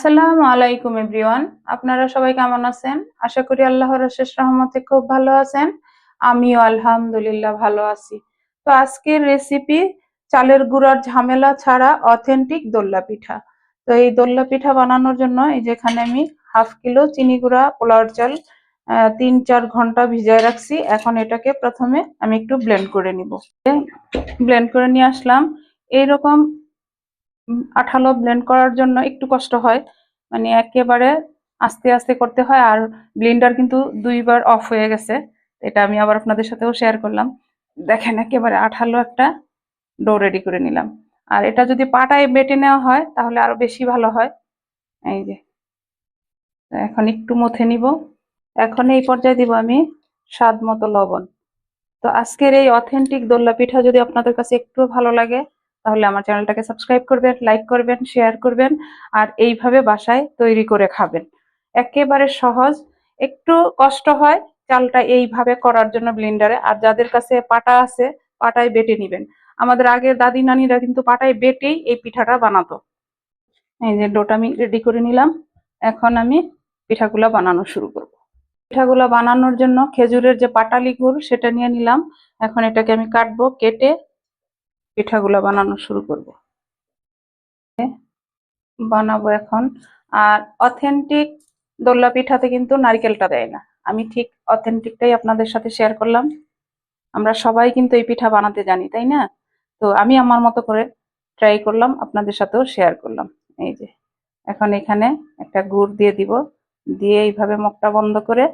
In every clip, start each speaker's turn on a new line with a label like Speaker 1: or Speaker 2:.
Speaker 1: আলাইকুম এভরিওয়ান। আপনারা সবাই কেমন আছেন? আশা করি আল্লাহর শেষ রহমতে খুব ভালো আছেন। আমিও আলহামদুলিল্লাহ ভালো আছি। তো আজকের রেসিপি চালের গুঁড়ার ঝামেলা ছাড়া অথেন্টিক দোল্লা পিঠা। তো এই দোল্লা পিঠা বানানোর জন্য এই যেখানে আমি হাফ কিলো চিনি গুঁড়া, পোলাওর চাল তিন চার ঘণ্টা ভিজায় রাখছি। এখন এটাকে প্রথমে আমি একটু ব্লেন্ড করে নিব। ব্লেন্ড করে নিয়ে আসলাম। এইরকম আঠালো ব্লেন্ড করার জন্য একটু কষ্ট হয়। মানে একেবারে আস্তে আস্তে করতে হয় আর ব্লেন্ডার কিন্তু দুইবার অফ হয়ে গেছে। এটা আমি আবার আপনাদের সাথেও শেয়ার করলাম। দেখেন একেবারে আঠালো একটা ডো রেডি করে নিলাম। আর এটা যদি পাটায় বেটে নেওয়া হয়, তাহলে আরও বেশি ভালো হয়। এই যে। এখন একটু মথে নিব। এখন এই পর্যায়ে দিব আমি স্বাদ মতো লবণ। তো আজকের এই অথেন্টিক দোল্লা পিঠা যদি আপনাদের কাছে একটু ভালো লাগে তাহলে আমার চ্যানেলটাকে সাবস্ক্রাইব করবেন লাইক করবেন শেয়ার করবেন, আর এইভাবে বাসায় তৈরি করে খাবেন। একেবারে সহজ, একটু কষ্ট হয় চালটা এইভাবে করার জন্য ব্লেন্ডারে আর যাদের কাছে পাটা আছে পাটায় বেটে নিবেন। আমাদের আগের দাদি নানিরা কিন্তু পাটায় বেটেই এই পিঠাটা বানাতো। এই যে ডোটা আমি রেডি করে নিলাম, এখন আমি পিঠাগুলা বানানো শুরু করব। পিঠাগুলা বানানোর জন্য খেজুরের যে পাটালি গুড় সেটা নিয়ে নিলাম। এখন এটাকে আমি কাটবো, কেটে পিঠাগুলা বানানো শুরু করব। বানাবো এখন। আর অথেন্টিক দোল্লা পিঠাতে কিন্তু নারকেলটা দেয় না। আমি ঠিক অথেন্টিকটাই আপনাদের সাথে শেয়ার করলাম। আমরা সবাই কিন্তু এই পিঠা বানাতে জানি, তাই না? তো আমি আমার মতো করে ট্রাই করলাম, আপনাদের সাথেও শেয়ার করলাম। এই যে, এখন এখানে একটা গুড় দিয়ে দিব। দিয়ে এইভাবে মুখটা বন্ধ করে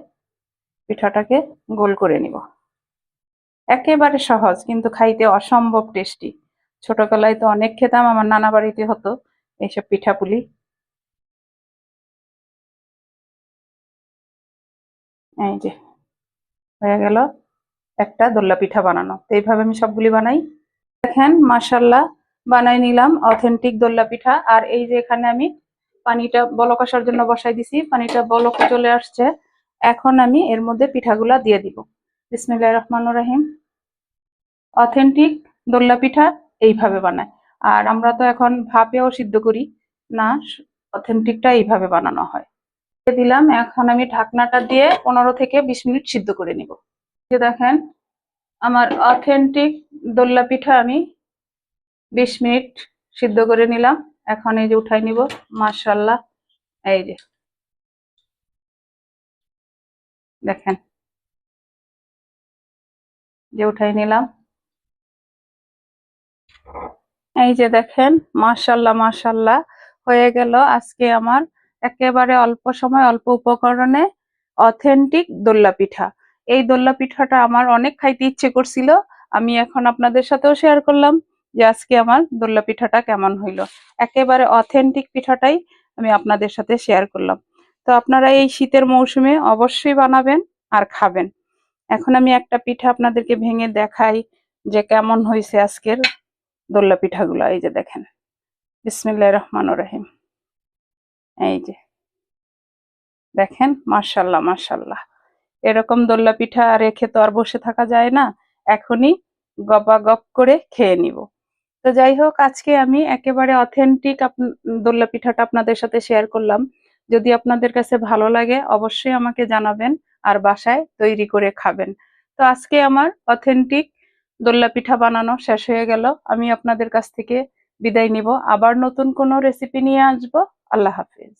Speaker 1: পিঠাটাকে গোল করে নিব। একেবারে সহজ, কিন্তু খাইতে অসম্ভব টেস্টি। ছোটবেলায় তো অনেক খেতাম, আমার নানা বাড়িতে হতো এইসব পিঠাপুলি। এই যে, হয়ে গেল একটা দোল্লা পিঠা বানানো। তো এইভাবে আমি সবগুলি বানাই। দেখেন মাসাল্লাহ বানাই নিলাম অথেন্টিক দোল্লা পিঠা। আর এই যে এখানে আমি পানিটা বলক আসার জন্য বসাই দিছি, পানিটা বলক চলে আসছে। এখন আমি এর মধ্যে পিঠাগুলা দিয়ে দিব। বিসমিল্লাহ রহমান রহিম। অথেন্টিক দোল্লা পিঠা এইভাবে বানায়। আর আমরা তো এখন ভাপেও সিদ্ধ করি না অথেন্টিকটা এইভাবে বানানো হয়। দিলাম, এখন আমি ঢাকনাটা দিয়ে পনেরো থেকে বিশ মিনিট সিদ্ধ করে নিব। যে দেখেন, আমার অথেন্টিক দোল্লা পিঠা আমি বিশ মিনিট সিদ্ধ করে নিলাম। এখন এই যে উঠাই নিব মাশাল্লাহ এই যে। দেখেন যে উঠাই নিলাম। এই যে দেখেন মাশাল্লাহ মাশাল্লাহ হয়ে গেল আজকে আমার একেবারে অল্প সময়, অল্প উপকরণে অথেন্টিক দোল্লা পিঠা। এই দোল্লা পিঠাটা আমার অনেক খাইতে ইচ্ছে করছিল, আমি এখন আপনাদের সাথেও শেয়ার করলাম যে আজকে আমার দোল্লা পিঠাটা কেমন হইল। একেবারে অথেন্টিক পিঠাটাই আমি আপনাদের সাথে শেয়ার করলাম। তো আপনারা এই শীতের মৌসুমে অবশ্যই বানাবেন আর খাবেন। এখন আমি একটা পিঠা আপনাদেরকে ভেঙে দেখাই যে কেমন হয়েছে আজকের দোল্লা পিঠাগুলো। এই যে দেখেন। বিসমিল্লাহ রহমান রহিম। এই যে। দেখেন? মার্শাল্লাহ মার্শাল্লাহ এরকম দোল্লা পিঠা রেখে তো আর বসে থাকা যায় না। এখনই গপা গপ করে খেয়ে নিব। তো যাই হোক, আজকে আমি একেবারে অথেন্টিক দোল্লা পিঠাটা আপনাদের সাথে শেয়ার করলাম। যদি আপনাদের কাছে ভালো লাগে, অবশ্যই আমাকে জানাবেন। আর বাসায় তৈরি করে খাবেন। তো আজকে আমার অথেন্টিক দোল্লা পিঠা বানানো শেষ হয়ে গেল। আমি আপনাদের কাছ থেকে বিদায় নিব। আবার নতুন কোনো রেসিপি নিয়ে আসব। আল্লাহ হাফিজ।